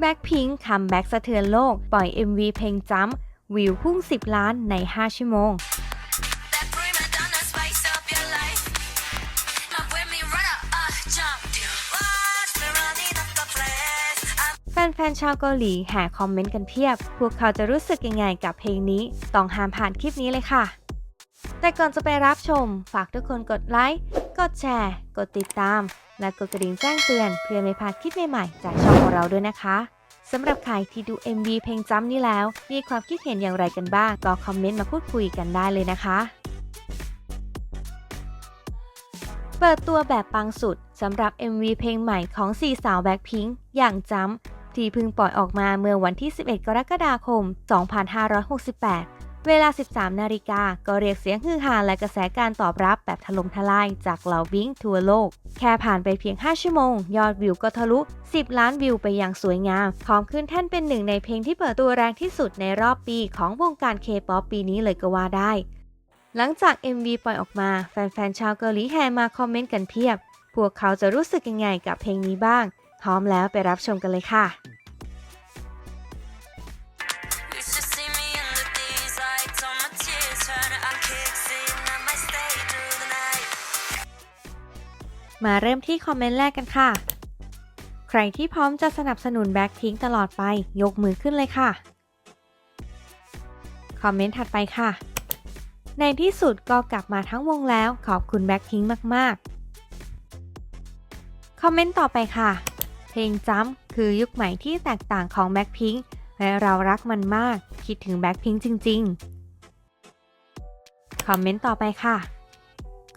Blackpink คัมแบ็กสะเทือนโลก ปล่อย MV เพลงจัมวิวพุ่ง 10 ล้านใน 5 ชั่วโมง แฟนๆชาวเกาหลีแห่คอมเมนต์กันเพียบ พวกเขาจะรู้สึกยังไงกับเพลงนี้ ต้องห้ามผ่านคลิปนี้เลยค่ะ แต่ก่อนจะไปรับชม ฝากทุกคนกดไลค์ กดแชร์ กดติดตาม และกดกระดิ่งแจ้งเตือนเพื่อไม่พลาดคลิปใหม่ๆจากช่องของเราด้วยนะคะสำหรับใครที่ดู MV เพลงจ้ำนี้แล้ว มีความคิดเห็นอย่างไรกันบ้าง ก็คอมเมนต์มาพูดคุยกันได้เลยนะคะ เปิดตัวแบบปังสุดสำหรับ MV เพลงใหม่ของสี่สาวแบ็คพิงค์อย่างจ้ำที่เพิ่งปล่อยออกมาเมื่อวันที่ 11 กรกฎาคม 2568 เวลา 13 นาฬิกา ก็เรียกเสียงฮือฮาและกระแสการตอบรับแบบถล่มทลายจากเหล่าวิงทั่วโลก แค่ผ่านไปเพียง 5 ชั่วโมง ยอดวิวก็ทะลุ 10 ล้านวิวไปอย่างสวยงาม พร้อมขึ้นแท่นเป็นหนึ่งในเพลงที่เปิดตัวแรงที่สุดในรอบปีของวงการเคป๊อปปีนี้เลยก็ว่าได้ หลังจาก MV ปล่อยออกมา แฟนๆ ชาวเกาหลีแห่มาคอมเมนต์กันเพียบ พวกเขาจะรู้สึกยังไงกับเพลงนี้บ้าง พร้อมแล้วไปรับชมกันเลยค่ะ มาเริ่มที่คอมเมนต์แรกกันค่ะ ใครที่พร้อมจะสนับสนุนแบ็คพิงตลอดไป ยกมือขึ้นเลยค่ะ คอมเมนต์ถัดไปค่ะ ในที่สุดก็กลับมาทั้งวงแล้วขอบคุณแบ็คพิงมากๆ คอมเมนต์ต่อไปค่ะ เพลงจัมคือยุคใหม่ที่แตกต่างของแบ็คพิงและเรารักมันมาก คิดถึงแบ็คพิงจริง ๆ คอมเมนต์ต่อไปค่ะ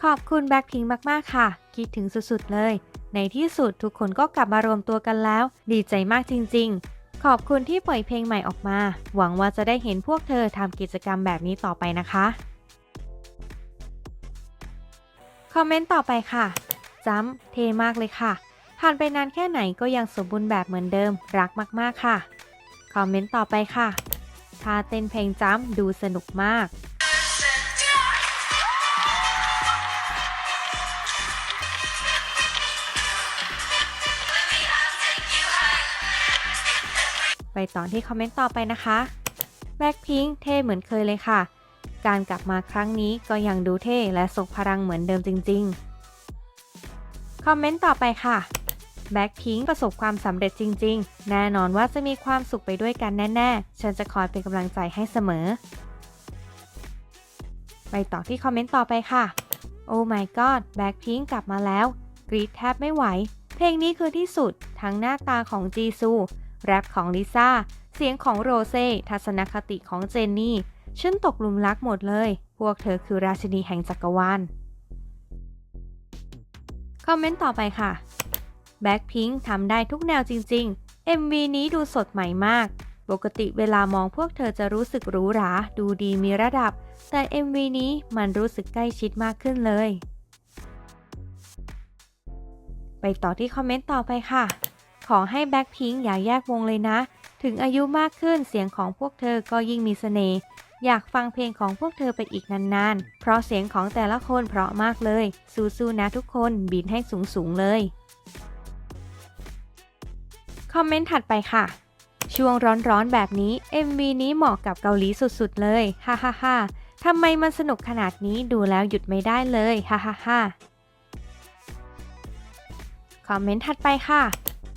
ขอบคุณแบ็คพิงมาก ๆ ค่ะ คิดถึงสุดๆเลย ในที่สุดทุกคนก็กลับมารวมตัวกันแล้ว ดีใจมากจริง ๆ ขอบคุณที่ปล่อยเพลงใหม่ออกมา หวังว่าจะได้เห็นพวกเธอทำกิจกรรมแบบนี้ต่อไปนะคะ คอมเมนต์ต่อไปค่ะจ้ำเทมากเลยค่ะ ผ่านไปนานแค่ไหนก็ยังสมบูรณ์แบบเหมือนเดิม รักมากๆค่ะ คอมเมนต์ต่อไปค่ะท่าเต้นเพลงจ้ำดูสนุกมาก ต่อที่คอมเมนต์ต่อไปนะคะแบ็คพิงเท่เหมือนเคยเลยค่ะ การกลับมาครั้งนี้ก็ยังดูเท่และส่งพลังเหมือนเดิมจริงๆ คอมเมนต์ต่อไปค่ะแบ็คพิงประสบความสำเร็จจริงๆ แน่นอนว่าจะมีความสุขไปด้วยกันแน่ๆ ฉันจะคอยเป็นกำลังใจให้เสมอ ไปต่อที่คอมเมนต์ต่อไปค่ะ โอ้ my god แบ็คพิงกลับมาแล้ว กรีดแทบไม่ไหว เพลงนี้คือที่สุด ทั้งหน้าตาของจีซู แรปของลิซ่า เสียงของโรเซ่ ทัศนคติของเจนนี่ ฉันตกหลุมรักหมดเลย พวกเธอคือราชินีแห่งจักรวาล คอมเมนต์ต่อไปค่ะ แบ็คพิงค์ทำได้ทุกแนวจริง ๆ MV นี้ดูสดใหม่มาก ปกติเวลามองพวกเธอจะรู้สึกหรูหรา ดูดีมีระดับ แต่ MV นี้มันรู้สึกใกล้ชิดมากขึ้นเลย ไปต่อที่คอมเมนต์ต่อไปค่ะ ขอให้แบ็คพิงอย่าแยกวงเลยนะ ถึงอายุมากขึ้นเสียงของพวกเธอก็ยิ่งมีเสน่ห์อยากฟังเพลงของพวกเธอไปอีกนานๆ เพราะเสียงของแต่ละคนเพราะมากเลย สู้ๆนะทุกคนบินให้สูงๆเลย คอมเมนต์ถัดไปค่ะ ช่วงร้อนๆแบบนี้ MV นี้เหมาะกับเกาหลีสุดๆเลย ฮ่าฮ่าฮ่าทำไมมันสนุกขนาดนี้ดูแล้วหยุดไม่ได้เลย ฮ่าฮ่าฮ่าคอมเมนต์ถัดไปค่ะ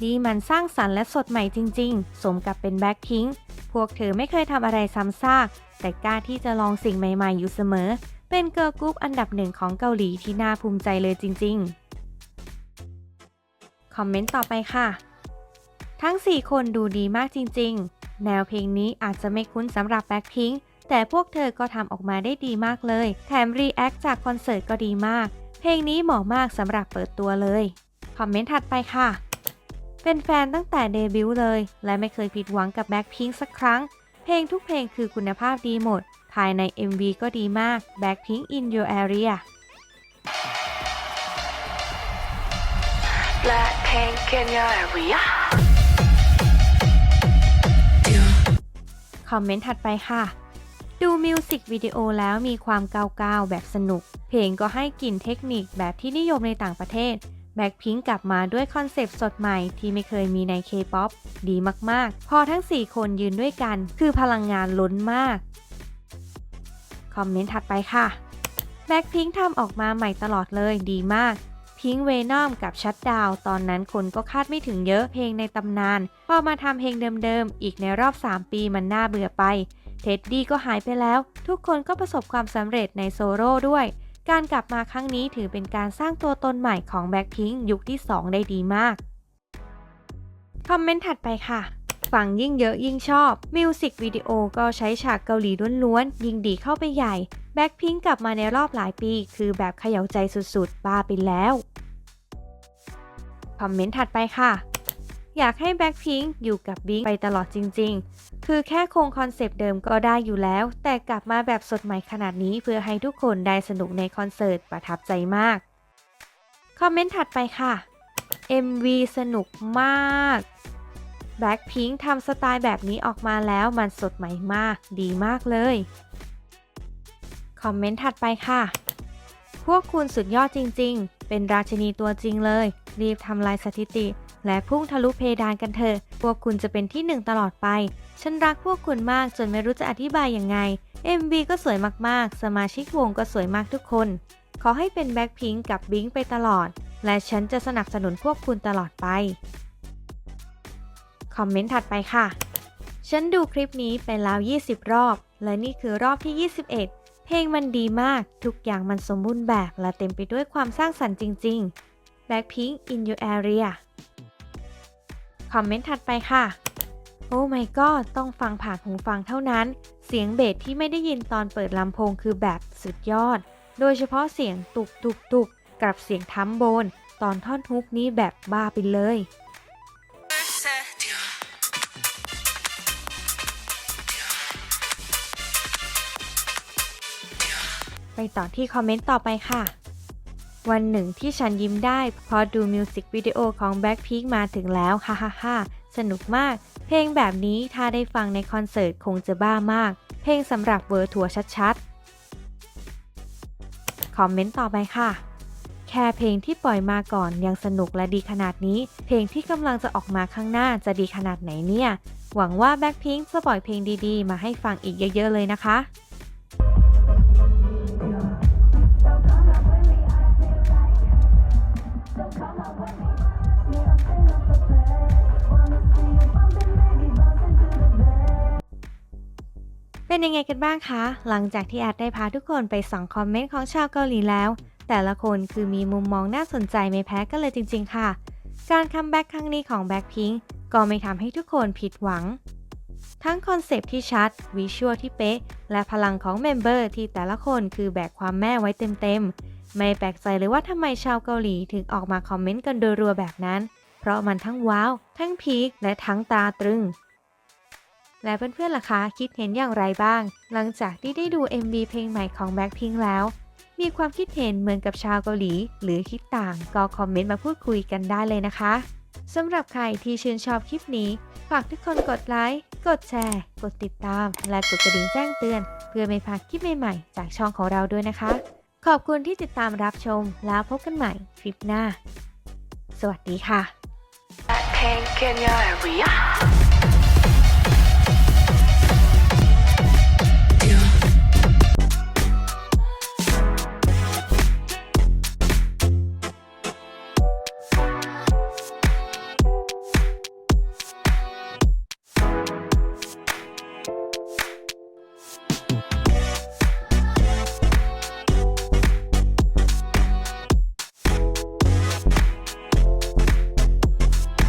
นี่มันสร้างสรรค์และสดใหม่จริง ๆ สมกับเป็นแบ็คพิงค์พวกเธอไม่เคยทำอะไรซ้ำซาก แต่กล้าที่จะลองสิ่งใหม่ๆ อยู่เสมอ เป็นเกิร์ลกรุ๊ปอันดับหนึ่งของเกาหลีที่น่าภูมิใจเลยจริง ๆ คอมเมนต์ต่อไปค่ะ ทั้ง 4 คนดูดีมากจริง ๆ แนวเพลงนี้อาจจะไม่คุ้นสำหรับแบ็คพิงค์แต่พวกเธอก็ทำออกมาได้ดีมากเลย แถมรีแอคจากคอนเสิร์ตก็ดีมาก เพลงนี้เหมาะมากสำหรับเปิดตัวเลย คอมเมนต์ถัดไปค่ะ เป็นแฟนตั้งแต่เดบิวต์เลย และไม่เคยผิดหวังกับแบ็คพิงค์สักครั้ง เพลงทุกเพลงคือคุณภาพดีหมด ภายใน MV ก็ดีมาก Blackpink in your area Blackpink in your area. คอมเมนต์ถัดไปค่ะ ดูมิวสิกวิดีโอแล้วมีความก้าวๆแบบสนุก เพลงก็ให้กลิ่นเทคนิคแบบที่นิยมในต่างประเทศ แบ็คพิงกลับมาด้วยคอนเซปต์สดใหม่ที่ไม่เคยมีใน K-POP ดีมาก ๆ พอทั้ง 4 คนยืนด้วยกัน คือพลังงานล้นมาก คอมเมนต์ถัดไปค่ะ แบ็คพิงทำออกมาใหม่ตลอดเลยดีมาก พิงเวนอมกับชัดดาวตอนนั้นคนก็คาดไม่ถึงเยอะเพลงในตำนาน พอมาทำเพลงเดิม ๆ อีกในรอบ 3 ปีมันน่าเบื่อไป เท็ดดี้ก็หายไปแล้ว ทุกคนก็ประสบความสำเร็จในโซโล่ด้วย การกลับมาครั้งนี้ถือเป็นการสร้างตัวตนใหม่ของแบ็คพิงยุคที่ 2 ได้ดีมาก คอมเมนต์ถัดไปค่ะ ฟังยิ่งเยอะยิ่งชอบ มิวสิกวิดีโอก็ใช้ฉากเกาหลีล้วนๆ ยิ่งดีเข้าไปใหญ่ แบ็คพิงกลับมาในรอบหลายปี คือแบบเขย่าใจสุดๆ บ้าไปแล้ว คอมเมนต์ถัดไปค่ะ อยากให้แบ็คพิงอยู่กับบิงไปตลอดจริง ๆ คือแค่คงคอนเซปต์เดิมก็ได้อยู่แล้ว แต่กลับมาแบบสดใหม่ขนาดนี้เพื่อให้ทุกคนได้สนุกในคอนเสิร์ตประทับใจมาก คอมเมนต์ถัดไปค่ะ MV สนุกมาก Blackpink ทำสไตล์แบบนี้ออกมาแล้วมันสดใหม่มาก ดีมากเลย คอมเมนต์ถัดไปค่ะ พวกคุณสุดยอดจริง ๆ เป็นราชินีตัวจริงเลย รีบทำลายสถิติ และพุ่งทะลุเพดานกันเถอะ พวกคุณจะเป็นที่หนึ่งตลอดไป ฉันรักพวกคุณมากจนไม่รู้จะอธิบายยังไง MV ก็สวยมากๆ สมาชิกวงก็สวยมากทุกคน ขอให้เป็นแบ็คพิงกับบิงไปตลอด และฉันจะสนับสนุนพวกคุณตลอดไป คอมเมนต์ถัดไปค่ะ ฉันดูคลิปนี้ไปแล้ว 20 รอบ และนี่คือรอบที่ 21 เพลงมันดีมาก ทุกอย่างมันสมบูรณ์แบบและเต็มไปด้วยความสร้างสรรค์จริง ๆ Blackpink in your area คอมเมนต์ถัดไปค่ะ โอ้ my god ต้องฟังผ่านหูฟังเท่านั้น เสียงเบสที่ไม่ได้ยินตอนเปิดลำโพงคือแบบสุดยอด โดยเฉพาะเสียงตุกตุกตุกกับเสียงทั้มโบน ตอนท่อนฮุกนี้แบบบ้าไปเลยไปต่อที่คอมเมนต์ต่อไปค่ะ วันหนึ่งที่ฉันยิ้มได้พอดูมิวสิกวิดีโอของ Blackpink มาถึงแล้วฮ่าฮ่าฮ่าสนุกมาก เพลงแบบนี้ถ้าได้ฟังในคอนเสิร์ตคงจะบ้ามาก เพลงสำหรับเวอร์ทัวร์ชัดๆ คอมเมนต์ต่อไปค่ะ แค่เพลงที่ปล่อยมาก่อนยังสนุกและดีขนาดนี้ เพลงที่กำลังจะออกมาข้างหน้าจะดีขนาดไหนเนี่ย หวังว่า Blackpink จะปล่อยเพลงดีๆ มาให้ฟังอีกเยอะ ๆ เลยนะคะ เป็นยังไงกันบ้างคะ หลังจากที่อาจได้พาทุกคนไปส่องคอมเมนต์ของชาวเกาหลีแล้ว แต่ละคนคือมีมุมมองน่าสนใจไม่แพ้กันเลยจริง ๆ ค่ะ การคัมแบ็กครั้งนี้ของ Blackpink ก็ไม่ทำให้ทุกคนผิดหวัง ทั้งคอนเซปที่ชัด วิชวลที่เป๊ะ และพลังของเมมเบอร์ที่แต่ละคนคือแบกความแม่ไว้เต็มๆ ไม่แปลกใจเลยว่าทำไมชาวเกาหลีถึงออกมาคอมเมนต์กันโดยรัวแบบนั้น เพราะมันทั้งว้าว ทั้งพีคและทั้งตาตรึง และเพื่อนๆล่ะคะคิดเห็นอย่างไรบ้าง หลังจากที่ได้ดู MV เพลงใหม่ของ Blackpink แล้ว มีความคิดเห็นเหมือนกับชาวเกาหลี หรือคิดต่างก็คอมเมนต์มาพูดคุยกันได้เลยนะคะสำหรับใครที่ชื่นชอบคลิปนี้ ฝากทุกคนกดไลค์ กดแชร์ กดติดตาม และกดกระดิ่งแจ้งเตือน เพื่อไม่พลาดคลิปใหม่ๆ จากช่องของเราด้วยนะคะ ขอบคุณที่ติดตามรับชมแล้วพบกันใหม่คลิปหน้า สวัสดีค่ะ Pink in your area.